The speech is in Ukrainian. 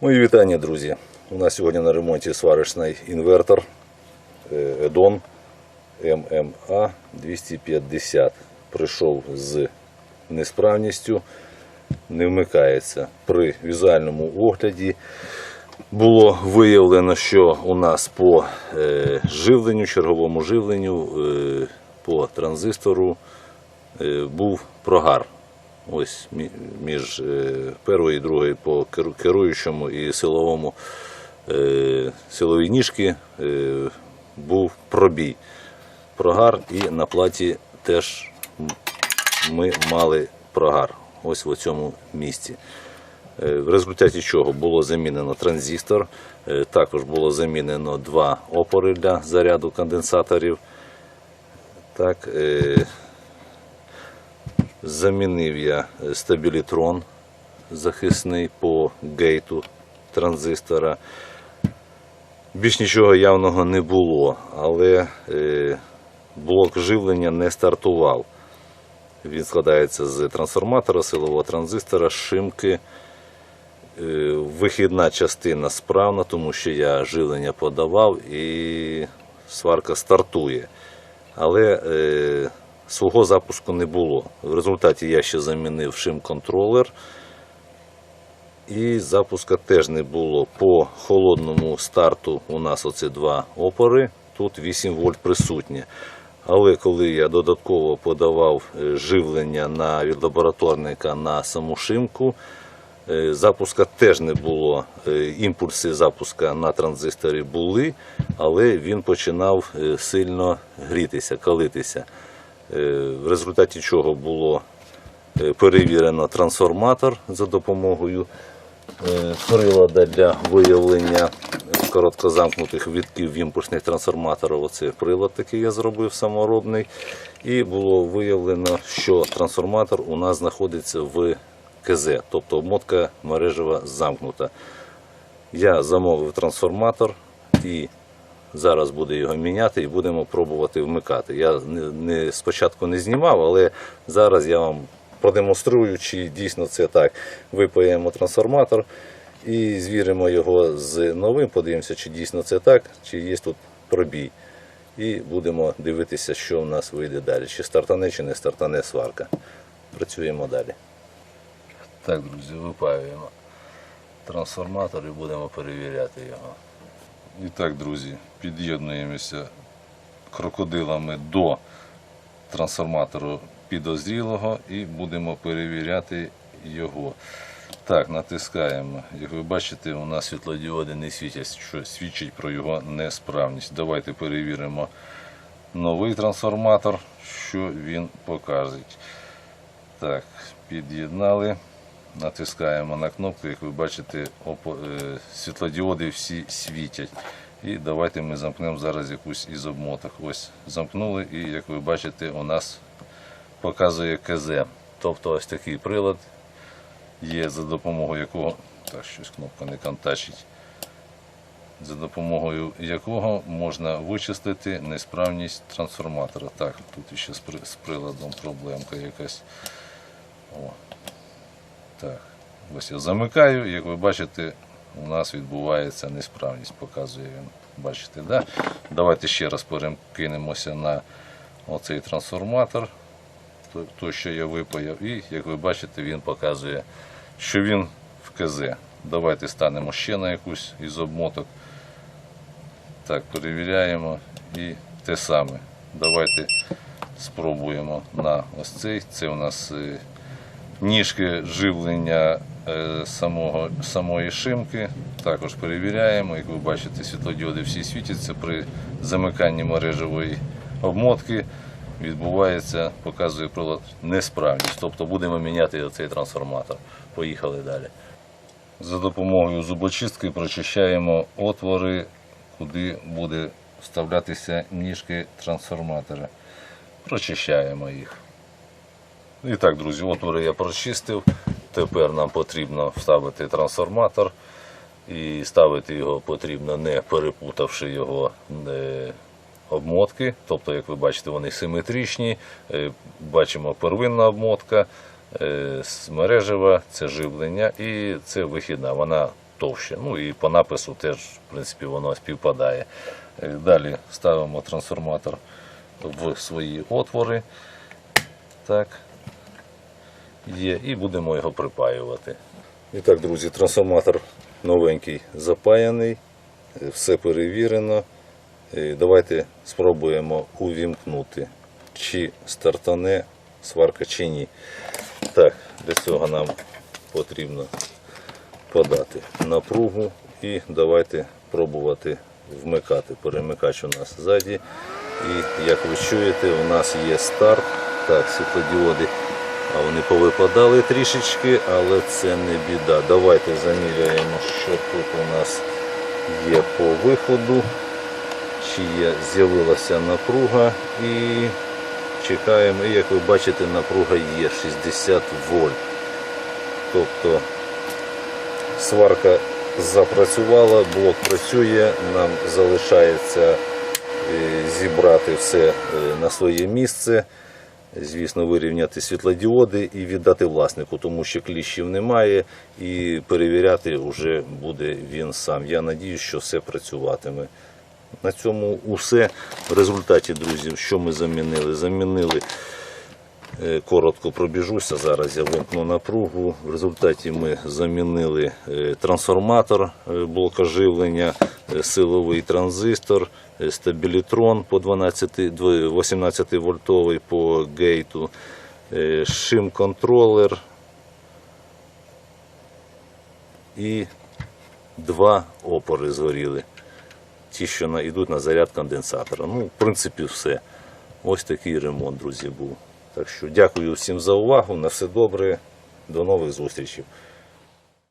Мої вітання, друзі. У нас сьогодні на ремонті сварочний інвертор Edon MMA 250. Прийшов з несправністю, не вмикається. При візуальному огляді було виявлено, що у нас по е, живленню, черговому живленню, е, по транзистору е, був прогар. Ось між е, першою і другою по керуючому і силовому е, силовій ніжки е, був пробій. Прогар і на платі теж ми мали прогар. Ось в цьому місці. В результаті чого було замінено транзистор, також було замінено два опори для заряду конденсаторів. Так, Замінив я е, стабілітрон захисний по гейту транзистора. Більш нічого явного не було, але е, блок живлення не стартував. Він складається з трансформатора, силового транзистора, шимки. Е, Вихідна частина справна, тому що я живлення подавав і сварка стартує. Але свого запуску не було. В результаті я ще замінив шим-контролер. І запуска теж не було. По холодному старту у нас оці два опори, тут 8 вольт присутнє. Але коли я додатково подавав е, живлення на від лабораторника на саму шимку, е, запуска теж не було. Е, Імпульси запуска на транзисторі були, але він починав сильно грітися, калитися. Е, В результаті чого було е, перевірено трансформатор за допомогою е, прилада для виявлення короткозамкнутих вітків імпульсних трансформаторів. Оце прилад такий я зробив саморобний. І було виявлено, що трансформатор у нас знаходиться в КЗ, тобто обмотка мережева замкнута. Я замовив трансформатор і зараз буду його міняти і будемо пробувати вмикати. Я не, не, спочатку не знімав, але зараз я вам продемонструю, чи дійсно це так. Випаємо трансформатор і звіримо його з новим, подивимося, чи дійсно це так, чи є тут пробій. І будемо дивитися, що в нас вийде далі. Чи стартане, чи не стартане сварка. Працюємо далі. Так, друзі, випаюємо трансформатор і будемо перевіряти його. І так, друзі, під'єднуємося крокодилами до трансформатору підозрілого і будемо перевіряти його. Так, натискаємо. Як ви бачите, у нас світлодіоди не світять, що свідчить про його несправність. Давайте перевіримо новий трансформатор, що він покаже. Так, під'єднали. Натискаємо на кнопку, як ви бачите, е, світлодіоди всі світять. І давайте ми замкнемо зараз якусь із обмоток. Ось замкнули, і як ви бачите, у нас показує КЗ. Тобто ось такий прилад є, за допомогою якого. Так, щось кнопка не контачить. За допомогою якого можна вичислити несправність трансформатора. Так, тут ще з приладом проблемка якась. О. Так, ось я замикаю, як ви бачите, у нас відбувається несправність, показує він. Бачите, да? Давайте ще раз перекинемося на оцей трансформатор, той, що я випаяв, і як ви бачите, він показує, що він в КЗ. Давайте станемо ще на якусь із обмоток. Так, перевіряємо і те саме. Давайте спробуємо на ось цей. Це у нас е, ніжки живлення е, самого, самої шимки. Також перевіряємо. Як ви бачите, світлодіоди всі світяться при замиканні мережевої обмотки. Відбувається, показує прилад несправність. Тобто будемо міняти цей трансформатор. Поїхали далі. За допомогою зубочистки прочищаємо отвори, куди буде вставлятися ніжки трансформатора. Прочищаємо їх. І так, друзі, отвори я прочистив. Тепер нам потрібно вставити трансформатор. І ставити його потрібно не перепутавши його е, обмотки. Тобто, як ви бачите, вони симетричні. Е, Бачимо первинна обмотка, е, мережева, це живлення і це вихідна. Вона товще. Ну і по напису теж, в принципі, воно співпадає. Далі ставимо трансформатор в свої отвори. Так. Є, і будемо його припаювати. І так, друзі, трансформатор новенький запаяний, е, все перевірено. Е, Давайте спробуємо увімкнути, чи стартане сварка чи ні. Так, для цього нам потрібно подати напругу і давайте пробувати вмикати. Перемикач у нас ззаді. І як ви чуєте, у нас є старт. Так, світлодіоди, а вони повипадали трішечки, але це не біда. Давайте заміряємо, що тут у нас є по виходу, чи з'явилася напруга і чекаємо. І як ви бачите, напруга є 60 вольт. Тобто сварка запрацювала, блок працює, нам залишається е, зібрати все е, на своє місце. Звісно, вирівняти світлодіоди і віддати власнику, тому що кліщів немає, і перевіряти вже буде він сам. Я надію, що все працюватиме. На цьому усе. В результаті, друзі, що ми замінили? Замінили Коротко пробіжуся. Зараз я вимкну напругу. В результаті ми замінили е, трансформатор е, блока живлення, е, силовий транзистор, е, стабілітрон по 12, 18 вольтовий по гейту, е, шим-контролер і два опори згоріли. Ті, що йдуть на заряд конденсатора. Ну, в принципі, все. Ось такий ремонт, друзі, був. Так що дякую всім за увагу. На все добре. До нових зустрічей.